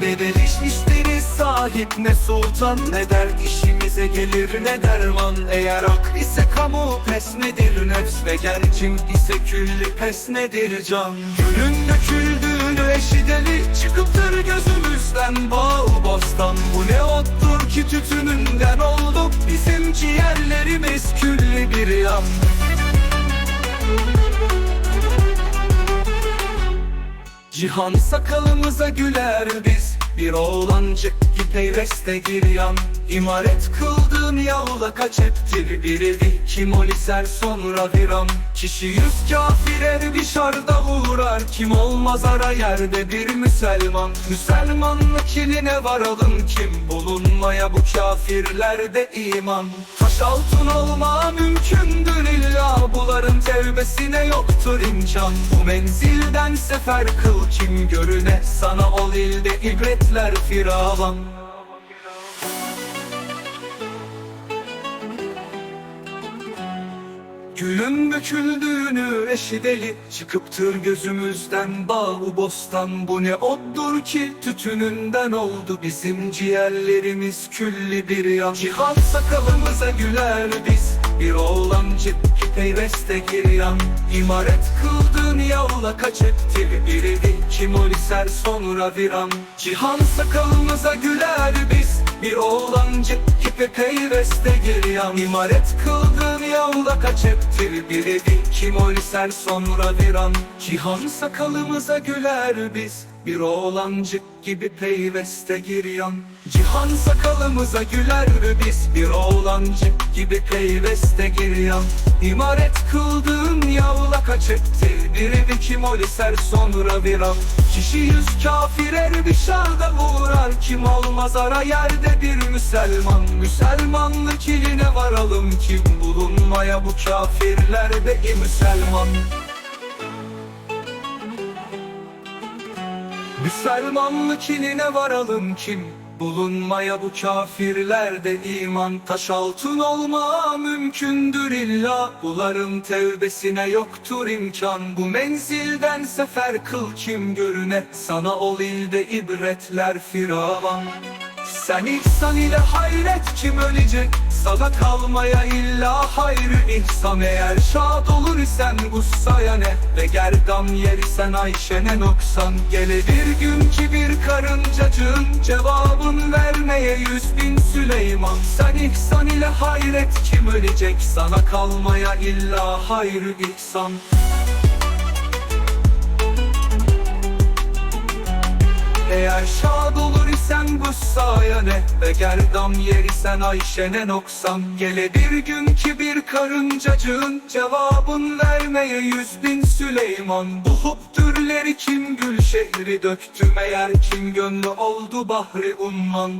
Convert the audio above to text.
Ne beliş isteriz sahip ne sultan? Ne der işimize gelir ne derman? Eğer ak ise kamu pes nedir? Nefs Ve gerçim ise külli pes nedir can? Gülün döküldüğünü eşideli Çıkıptır gözümüzden bağ bostan. Bu ne ottur ki tütününden olduk Bizim ciğerlerimiz külli bir yan Cihan sakalımıza güler biz. Bir oğlancık ki peyreste giryan. İmaret kıldığın yavla kaç heptir Bir evi kim ol iser sonra viran Kişi yüz kafire bir şarda uğrar. Kim olmaz ara yerde bir Müselman Müselmanlık iline varalım. Kim Bulunmaya bu kafirlerde iman? Taş altın olma mümkündür illa Buların tevbesine yoktur imkan. Bu menzilden sefer kıl kim görüne Sana ol ilde ibretler firavan. Gülün döküldüğünü eşideli Çıkıptır gözümüzden bağ bostan. Bu ne ottur ki tütününden oldu. Bizim ciğerlerimiz külli bir yan. Cihan sakalımıza güler biz Bir oğlancık ki peyreste giryan. İmaret kıldığın yavla kaç ettir Bir evi kim iser sonra viran. Cihan sakalımıza güler biz. Bir oğlancık ki peyreste giryan. İmaret kıldığın yavla kaç ettir Bir evi kim iser sonra viran. Cihan sakalımıza güler biz Bir oğlancık gibi peyveste giryan Cihan sakalımıza güler biz Bir oğlancık gibi peyveste giryan İmaret kıldığın yavla kaç ettir Bir kim ol iser sonra viran Kişi yüz kafir er bir şarda uğrar Kim olmaz ara yerde bir Müselman Müselmanlık iline varalım kim bulunmaya bu kafirlerde i Müselman Müselmanlık iline varalım kim? Bulunmaya bu kafirlerde iman Taş altın olma mümkündür illa. Buların tevbesine yoktur imkan. Bu menzilden sefer kıl kim görüne Sana ol ilde ibretler firavan sen ihsan ile hayret kim ölecek? Sana kalmaya illa hayrı ihsan. Eğer şad olur isen gussaya ne? Ve gerdan yer isen Ayşe'ne noksan? Gele bir gün ki bir karıncacığın Cevabın vermeye yüz bin Süleyman. Sen ihsan ile hayret kim ölecek? Sana kalmaya illa hayrı ihsan. Eğer şad isen bu sayene Ve gerdan yer isen Ayşe'ne noksan? Gele bir gün ki bir karıncacığın Cevabın vermeye yüz bin Süleyman. Bu huptürleri kim gül şehri döktü Meğer kim gönlü oldu bahri umman